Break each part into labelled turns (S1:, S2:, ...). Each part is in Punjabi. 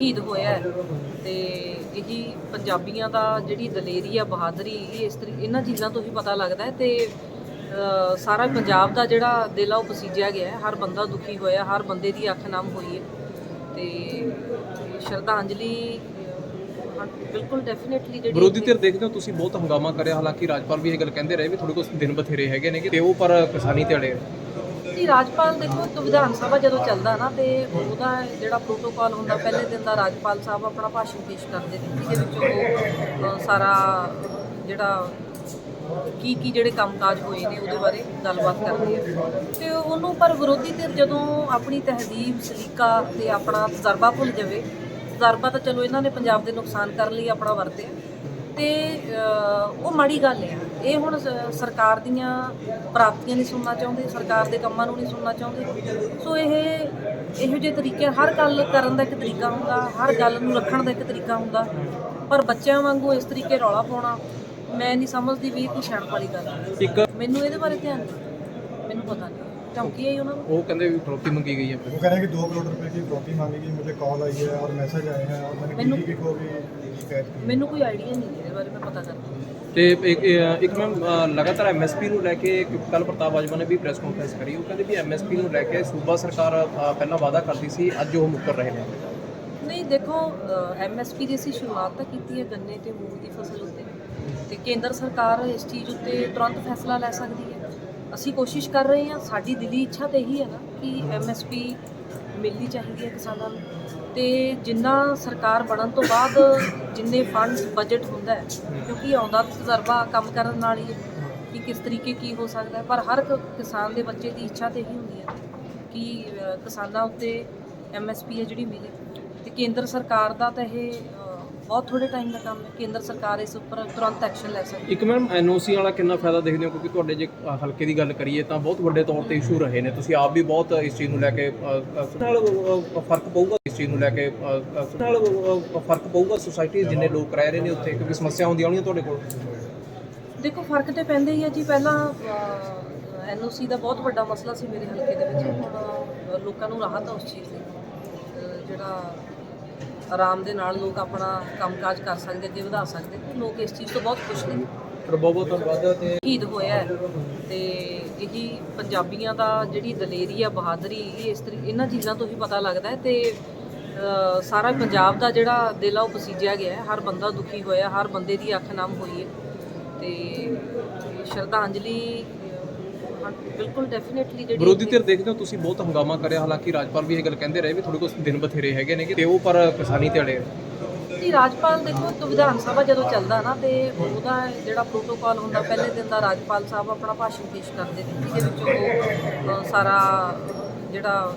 S1: ਸ਼ਹੀਦ ਹੋਇਆ ਤੇ ਇਹੀ ਪੰਜਾਬੀਆਂ ਦਾ ਜਿਹੜੀ ਦਲੇਰੀ ਆ, ਬਹਾਦਰੀ, ਇਹ ਇਸ ਤਰੀ, ਇਹਨਾਂ ਚੀਜ਼ਾਂ ਤੋਂ ਹੀ ਪਤਾ ਲੱਗਦਾ ਹੈ ਤੇ ਸਾਰਾ ਪੰਜਾਬ ਦਾ ਜਿਹੜਾ ਦਿਲ ਆ, ਉਹ ਪਸੀਜਿਆ ਗਿਆ ਹੈ। ਹਰ ਬੰਦਾ ਦੁਖੀ ਹੋਇਆ, ਹਰ ਬੰਦੇ ਦੀ ਅੱਖ ਨਮ ਹੋਈ ਹੈ। ਤੇ ਸ਼ਰਧਾਂਜਲੀ ਬਿਲਕੁਲ ਡੈਫੀਨਿਟਲੀ ਜਿਹੜੀ
S2: ਵਿਰੋਧੀ ਧਿਰ ਦੇਖਦੇ ਹੋ ਤੁਸੀਂ, ਬਹੁਤ ਹੰਗਾਮਾ ਕਰਿਆ। ਹਾਲਾਂਕਿ ਰਾਜਪਾਲ ਵੀ ਇਹ ਗੱਲ ਕਹਿੰਦੇ ਰਹੇ ਵੀ ਤੁਹਾਡੇ ਕੋਲ ਦਿਨ ਬਥੇਰੇ ਹੈਗੇ ਨੇ ਤੇ ਉਹ ਪਰ ਕਿਸਾਨੀ ਦਿਹਾੜੇ
S1: ਜੀ, ਰਾਜਪਾਲ ਦੇਖੋ, ਇੱਕ ਵਿਧਾਨ ਸਭਾ ਜਦੋਂ ਚੱਲਦਾ ਨਾ ਤੇ ਉਹਦਾ ਜਿਹੜਾ ਪ੍ਰੋਟੋਕਾਲ ਹੁੰਦਾ, ਪਹਿਲੇ ਦਿਨ ਦਾ ਰਾਜਪਾਲ ਸਾਹਿਬ ਆਪਣਾ ਭਾਸ਼ਣ ਪੇਸ਼ ਕਰਦੇ ਨੇ, ਜਿਹਦੇ ਵਿੱਚ ਉਹ ਸਾਰਾ ਜਿਹੜਾ ਕੀ ਕੀ ਜਿਹੜੇ ਕੰਮਕਾਜ ਹੋਏ ਨੇ ਉਹਦੇ ਬਾਰੇ ਗੱਲਬਾਤ ਕਰਦੇ ਆ। ਤੇ ਉਹਨੂੰ ਪਰ ਵਿਰੋਧੀ ਧਿਰ ਜਦੋਂ ਆਪਣੀ ਤਹਿਜ਼ੀਬ ਸਲੀਕਾ ਤੇ ਆਪਣਾ ਤਜਰਬਾ ਭੁੱਲ ਜਾਵੇ, ਤਜਰਬਾ ਤਾਂ ਚਲੋ ਇਹਨਾਂ ਨੇ ਪੰਜਾਬ ਦੇ ਨੁਕਸਾਨ ਕਰਨ ਲਈ ਆਪਣਾ ਵਰਤਿਆ, ਤੇ ਉਹ ਮਾੜੀ ਗੱਲ ਹੈ ਇਹ ਹੁਣ ਸਰਕਾਰ ਦੀਆਂ ਪ੍ਰਾਪਤੀਆਂ ਨਹੀਂ ਸੁਣਨਾ ਚਾਹੁੰਦੇ ਸਰਕਾਰ ਦੇ ਕੰਮਾਂ ਨੂੰ ਨਹੀਂ ਸੁਣਨਾ ਚਾਹੁੰਦੇ। ਸੋ ਇਹ ਇਹੋ ਜਿਹੇ ਤਰੀਕੇ ਹਰ ਗੱਲ ਕਰਨ ਦਾ ਇੱਕ ਤਰੀਕਾ ਹੁੰਦਾ ਹਰ ਗੱਲ ਨੂੰ ਰੱਖਣ ਦਾ ਇੱਕ ਤਰੀਕਾ ਹੁੰਦਾ ਪਰ ਬੱਚਿਆਂ ਵਾਂਗੂ ਇਸ ਤਰੀਕੇ ਰੌਲਾ ਪਾਉਣਾ ਮੈਂ ਨਹੀਂ ਸਮਝਦੀ ਵੀ ਇਹ ਕੋਈ ਸ਼ਰਮ ਵਾਲੀ ਗੱਲ ਹੈ। ਮੈਨੂੰ ਇਹਦੇ ਬਾਰੇ ਧਿਆਨ ਨਹੀਂ ਮੈਨੂੰ ਪਤਾ ਨਹੀਂ ਧਮਕੀ ਆਈ ਉਹਨਾਂ
S2: ਉਹ ਕਹਿੰਦੇ ਵੀ ਟਰੋਫੀ ਮੰਗੀ ਗਈ ਹੈ।
S3: ਉਹ ਕਹਿੰਦੇ ਕਿ 2 ਕਰੋੜ ਰੁਪਏ ਦੀ ਟਰੋਫੀ ਮੰਗੀ ਗਈ ਮੈਨੂੰ ਕਾਲ ਆਈ
S1: ਹੈ
S3: ਔਰ ਮੈਸੇਜ ਆਇਆ ਹੈ ਔਰ
S1: ਮੈਨੂੰ ਵੀ ਕੋਈ ਆਈਡੀਆ ਨਹੀਂ ਇਹਦੇ ਬਾਰੇ ਮੈਂ ਪਤਾ ਕਰਦੀ
S2: ਤੇ ਇੱਕ ਇੱਕ ਮੈਮ ਲਗਾਤਾਰ ਐਮਐਸਪੀ ਨੂੰ ਲੈ ਕੇ ਕੱਲ ਪ੍ਰਤਾਪ ਬਾਜਵਾ ਨੇ ਵੀ ਪ੍ਰੈਸ ਕਾਨਫਰੰਸ ਕਰੀ। ਉਹ ਕਹਿੰਦੇ ਵੀ ਐਮਐਸਪੀ ਨੂੰ ਲੈ ਕੇ ਸੂਬਾ ਸਰਕਾਰ ਪਹਿਲਾਂ ਵਾਅਦਾ ਕਰਦੀ ਸੀ, ਅੱਜ ਉਹ ਮੁੱਕਰ ਰਹੇ ਨੇ।
S1: ਨਹੀਂ, ਦੇਖੋ ਐਮਐਸਪੀ ਦੀ ਅਸੀਂ ਸ਼ੁਰੂਆਤ ਤਾਂ ਕੀਤੀ ਹੈ ਗੰਨੇ ਤੇ ਮੂੰਗ ਦੀ ਫਸਲ ਉੱਤੇ। ਤੇ ਕੇਂਦਰ ਸਰਕਾਰ ਇਸ ਚੀਜ਼ ਉੱਤੇ ਤੁਰੰਤ ਫੈਸਲਾ ਲੈ ਸਕਦੀ ਹੈ। ਅਸੀਂ ਕੋਸ਼ਿਸ਼ ਕਰ ਰਹੇ ਹਾਂ, ਸਾਡੀ ਦਿਲੀ ਇੱਛਾ ਤਾਂ ਇਹੀ ਹੈ ਨਾ ਕਿ ਐਮਐਸਪੀ ਮਿਲਣੀ ਚਾਹੀਦੀ ਹੈ ਕਿਸਾਨਾਂ ਨੂੰ। ਤੇ ਜਿੰਨਾ ਸਰਕਾਰ ਬਣਨ ਤੋਂ ਬਾਅਦ ਜਿੰਨੇ ਫੰਡਸ ਬਜਟ ਹੁੰਦਾ ਹੈ, ਕਿਉਂਕਿ ਆਉਂਦਾ ਤਜਰਬਾ ਕੰਮ ਕਰਨ ਨਾਲ ਹੀ ਹੈ ਕਿ ਕਿਸ ਤਰੀਕੇ ਕੀ ਹੋ ਸਕਦਾ ਪਰ ਹਰ ਕਿਸਾਨ ਦੇ ਬੱਚੇ ਦੀ ਇੱਛਾ ਤਾਂ ਇਹੀ ਹੁੰਦੀ ਹੈ ਕਿ ਕਿਸਾਨਾਂ ਉੱਤੇ ਐਮਐਸਪੀ ਹੈ ਜਿਹੜੀ ਮਿਲੇ ਤੇ ਕੇਂਦਰ ਸਰਕਾਰ ਦਾ ਤਾਂ ਇਹ ਬਹੁਤ ਥੋੜੇ ਟਾਈਮ ਦਾ ਕੰਮ ਹੈ, ਕੇਂਦਰ ਸਰਕਾਰ ਇਸ ਉੱਪਰ ਤੁਰੰਤ ਐਕਸ਼ਨ ਲੈ ਸਕਦੀ
S2: ਇੱਕ ਮੈਮ ਐਨਓਸੀ ਵਾਲਾ ਕਿੰਨਾ ਫਾਇਦਾ ਦੇਖਦੇ ਹੋ? ਕਿਉਂਕਿ ਤੁਹਾਡੇ ਜੇ ਹਲਕੇ ਦੀ ਗੱਲ ਕਰੀਏ ਤਾਂ ਬਹੁਤ ਵੱਡੇ ਤੌਰ ਤੇ ਇਸ਼ੂ ਰਹੇ ਨੇ। ਤੁਸੀਂ ਆਪ ਵੀ ਬਹੁਤ ਇਸ ਚੀਜ਼ ਨੂੰ ਲੈ ਕੇ ਨਾਲ ਫ਼ਰਕ ਪਊਗਾ ਚੀਜ਼ ਨੂੰ ਲੈ ਕੇ ਅ, ਅ, ਨਾਲ ਅ, ਫ਼ਰਕ ਪਊਗਾ ਸੁਸਾਇਟੀ ਜਿੰਨੇ ਲੋਕ ਰਹਿ ਰਹੇ ਨੇ ਉੱਥੇ ਕਿਉਂਕਿ ਸਮੱਸਿਆ ਆਉਂਦੀਆਂ ਹੋਣੀਆਂ ਤੁਹਾਡੇ ਕੋਲ?
S1: ਦੇਖੋ ਫ਼ਰਕ ਤੇ ਪੈਂਦਾ ਹੀ ਹੈ ਜੀ। ਪਹਿਲਾਂ ਐਨਓਸੀ ਦਾ ਬਹੁਤ ਵੱਡਾ ਮਸਲਾ ਸੀ ਮੇਰੇ ਹਲਕੇ ਦੇ ਵਿੱਚ। ਹੁਣ ਲੋਕਾਂ ਨੂੰ ਰਾਹਤ ਹੈ ਉਸ ਚੀਜ਼ ਦੀ। ਜਿਹੜਾ ਆਰਾਮ ਦੇ ਨਾਲ ਲੋਕ ਆਪਣਾ ਕੰਮਕਾਜ ਕਰ ਸਕਦੇ ਅੱਗੇ ਵਧਾ ਸਕਦੇ ਤੇ ਲੋਕ ਇਸ ਚੀਜ਼ ਤੋਂ ਬਹੁਤ ਖੁਸ਼ ਨੇ।
S2: ਪਰ ਬਹੁਤ ਬਹੁਤ ਧੰਨਵਾਦ ਤੇ
S1: ਸ਼ਹੀਦ ਹੋਇਆ ਹੈ। ਤੇ ਇਹੀ ਪੰਜਾਬੀਆਂ ਦਾ ਜਿਹੜੀ ਦਲੇਰੀ ਆ ਬਹਾਦਰੀ ਇਹ ਇਸ ਤਰੀ ਇਹਨਾਂ ਚੀਜ਼ਾਂ ਤੋਂ ਹੀ ਪਤਾ ਲੱਗਦਾ ਹੈ। ਤੇ ਸਾਰਾ ਪੰਜਾਬ ਦਾ ਜਿਹੜਾ ਦਿਲ ਆ ਉਹ ਪਸੀਜਿਆ ਗਿਆ ਹੈ। ਹਰ ਬੰਦਾ ਦੁਖੀ ਹੋਇਆ ਹਰ ਬੰਦੇ ਦੀ ਅੱਖ ਨਮ ਹੋਈ ਹੈ। ਤੇ ਸ਼ਰਧਾਂਜਲੀ ਬਿਲਕੁਲ ਡੈਫੀਨਿਟਲੀ ਜਿਹੜੀ
S2: ਵਿਰੋਧੀ ਧਿਰ ਦੇਖਦੇ ਹੋ ਤੁਸੀਂ ਬਹੁਤ ਹੰਗਾਮਾ ਕਰਿਆ। ਹਾਲਾਂਕਿ ਰਾਜਪਾਲ ਵੀ ਇਹ ਗੱਲ ਕਹਿੰਦੇ ਰਹੇ ਵੀ ਤੁਹਾਡੇ ਕੋਲ ਦਿਨ ਬਥੇਰੇ ਹੈਗੇ ਨੇ ਤੇ ਉਹ ਪਰ ਕਿਸਾਨੀ ਦਿਹਾੜੇ
S1: ਜੀ ਰਾਜਪਾਲ ਦੇਖੋ ਇੱਕ ਵਿਧਾਨ ਸਭਾ ਜਦੋਂ ਚੱਲਦਾ ਨਾ ਤੇ ਉਹਦਾ ਜਿਹੜਾ ਪ੍ਰੋਟੋਕਾਲ ਹੁੰਦਾ ਪਹਿਲੇ ਦਿਨ ਦਾ ਰਾਜਪਾਲ ਸਾਹਿਬ ਆਪਣਾ ਭਾਸ਼ਣ ਪੇਸ਼ ਕਰਦੇ ਨੇ ਜਿਹਦੇ ਵਿੱਚ ਉਹ ਸਾਰਾ ਜਿਹੜਾ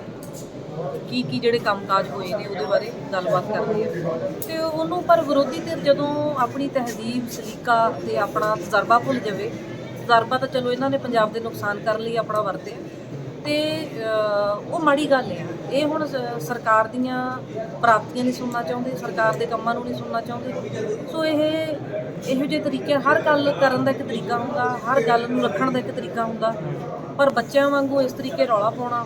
S1: ਕੀ ਕੀ ਜਿਹੜੇ ਕੰਮਕਾਜ ਹੋਏ ਨੇ ਉਹਦੇ ਬਾਰੇ ਗੱਲਬਾਤ ਕਰਦੇ ਆ। ਤੇ ਉਹਨੂੰ ਪਰ ਵਿਰੋਧੀ ਧਿਰ ਜਦੋਂ ਆਪਣੀ ਤਹਿਜ਼ੀਬ ਸਲੀਕਾ ਤੇ ਆਪਣਾ ਤਜਰਬਾ ਭੁੱਲ ਜਾਵੇ, ਤਜਰਬਾ ਤਾਂ ਚਲੋ ਇਹਨਾਂ ਨੇ ਪੰਜਾਬ ਦੇ ਨੁਕਸਾਨ ਕਰਨ ਲਈ ਆਪਣਾ ਵਰਤਿਆ। ਤੇ ਉਹ ਮਾੜੀ ਗੱਲ ਆ। ਇਹ ਹੁਣ ਸਰਕਾਰ ਦੀਆਂ ਪ੍ਰਾਪਤੀਆਂ ਨਹੀਂ ਸੁਣਨਾ ਚਾਹੁੰਦੇ, ਸਰਕਾਰ ਦੇ ਕੰਮਾਂ ਨੂੰ ਨਹੀਂ ਸੁਣਨਾ ਚਾਹੁੰਦੇ। ਸੋ ਇਹ, ਇਹੋ ਜਿਹੇ ਤਰੀਕੇ ਹਰ ਗੱਲ ਕਰਨ ਦਾ ਇੱਕ ਤਰੀਕਾ ਹੁੰਦਾ, ਹਰ ਗੱਲ ਨੂੰ ਰੱਖਣ ਦਾ ਇੱਕ ਤਰੀਕਾ ਹੁੰਦਾ। ਪਰ ਬੱਚਿਆਂ ਵਾਂਗੂ ਇਸ ਤਰੀਕੇ ਰੌਲਾ ਪਾਉਣਾ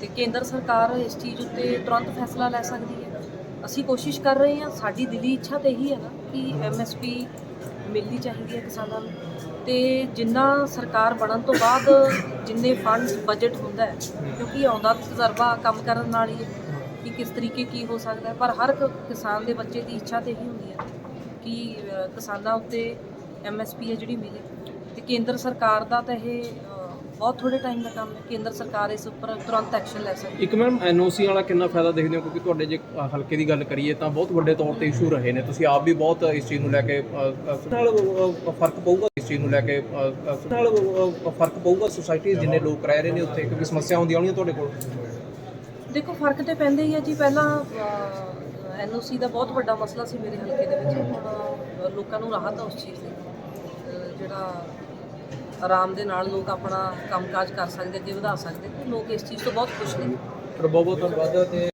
S1: ਤੇ ਕੇਂਦਰ ਸਰਕਾਰ ਇਸ ਚੀਜ਼ ਉੱਤੇ ਤੁਰੰਤ ਫੈਸਲਾ ਲੈ ਸਕਦੀ ਹੈ। ਅਸੀਂ ਕੋਸ਼ਿਸ਼ ਕਰ ਰਹੇ ਹਾਂ, ਸਾਡੀ ਦਿਲੀ ਇੱਛਾ ਤਾਂ ਇਹੀ ਹੈ ਨਾ ਕਿ ਐਮਐਸਪੀ ਮਿਲਣੀ ਚਾਹੀਦੀ ਹੈ ਕਿਸਾਨਾਂ ਨੂੰ। ਤੇ ਜਿੰਨਾ ਸਰਕਾਰ ਬਣਨ ਤੋਂ ਬਾਅਦ ਜਿੰਨੇ ਫੰਡਸ ਬਜਟ ਹੁੰਦਾ ਹੈ, ਕਿਉਂਕਿ ਆਉਂਦਾ ਤਜਰਬਾ ਕੰਮ ਕਰਨ ਨਾਲ ਹੀ ਕਿ ਕਿਸ ਤਰੀਕੇ ਕੀ ਹੋ ਸਕਦਾ ਹੈ। ਪਰ ਹਰ ਕਿਸਾਨ ਦੇ ਬੱਚੇ ਦੀ ਇੱਛਾ ਤਾਂ ਇਹੀ ਹੁੰਦੀ ਹੈ ਕਿ ਕਿਸਾਨਾਂ ਉੱਤੇ ਐਮਐਸਪੀ ਹੈ ਜਿਹੜੀ ਮਿਲੇ। ਤੇ ਕੇਂਦਰ ਸਰਕਾਰ ਦਾ ਤਾਂ ਇਹ ਬਹੁਤ ਥੋੜੇ ਟਾਈਮ ਦਾ ਕੰਮ ਹੈ ਕੇਂਦਰ ਸਰਕਾਰ ਇਸ ਉੱਪਰ ਤੁਰੰਤ ਐਕਸ਼ਨ ਲੈ ਸਕਦੀ
S2: ਇੱਕ ਮੈਮ ਐਨਓਸੀ ਵਾਲਾ ਕਿੰਨਾ ਫਾਇਦਾ ਦੇਖਦੇ ਹੋ? ਕਿਉਂਕਿ ਤੁਹਾਡੇ ਜੇ ਹਲਕੇ ਦੀ ਗੱਲ ਕਰੀਏ ਤਾਂ ਬਹੁਤ ਵੱਡੇ ਤੌਰ ਤੇ ਇਸ਼ੂ ਰਹੇ ਨੇ। ਤੁਸੀਂ ਆਪ ਵੀ ਬਹੁਤ ਇਸ ਚੀਜ਼ ਨੂੰ ਲੈ ਕੇ ਨਾਲ ਫ਼ਰਕ ਪਊਗਾ। ਇਸ ਚੀਜ਼ ਨੂੰ ਲੈ ਕੇ ਨਾਲ ਫ਼ਰਕ ਪਊਗਾ। ਸੁਸਾਇਟੀ ਜਿੰਨੇ ਲੋਕ ਰਹਿ ਰਹੇ ਨੇ ਉੱਥੇ ਕਿਉਂਕਿ ਸਮੱਸਿਆ ਆਉਂਦੀਆਂ ਹੋਣੀਆਂ ਤੁਹਾਡੇ ਕੋਲ।
S1: ਦੇਖੋ ਫ਼ਰਕ ਤੇ ਪੈਂਦਾ ਹੀ ਹੈ ਜੀ। ਪਹਿਲਾਂ ਐਨਓਸੀ ਦਾ ਬਹੁਤ ਵੱਡਾ ਮਸਲਾ ਸੀ ਮੇਰੇ ਹਲਕੇ ਦੇ ਵਿੱਚ। ਹੁਣ ਲੋਕਾਂ ਨੂੰ ਰਾਹਤ ਆ ਉਸ ਚੀਜ਼ ਦੀ। ਅ, ਜਿਹੜਾ ਆਰਾਮ ਦੇ ਨਾਲ ਲੋਕ ਆਪਣਾ ਕੰਮਕਾਜ ਕਰ ਸਕਦੇ ਅੱਗੇ ਵਧਾ ਸਕਦੇ ਤੇ ਲੋਕ ਇਸ ਚੀਜ਼ ਤੋਂ ਬਹੁਤ ਖੁਸ਼ ਨੇ।
S2: ਬਹੁਤ ਬਹੁਤ ਧੰਨਵਾਦ ਤੇ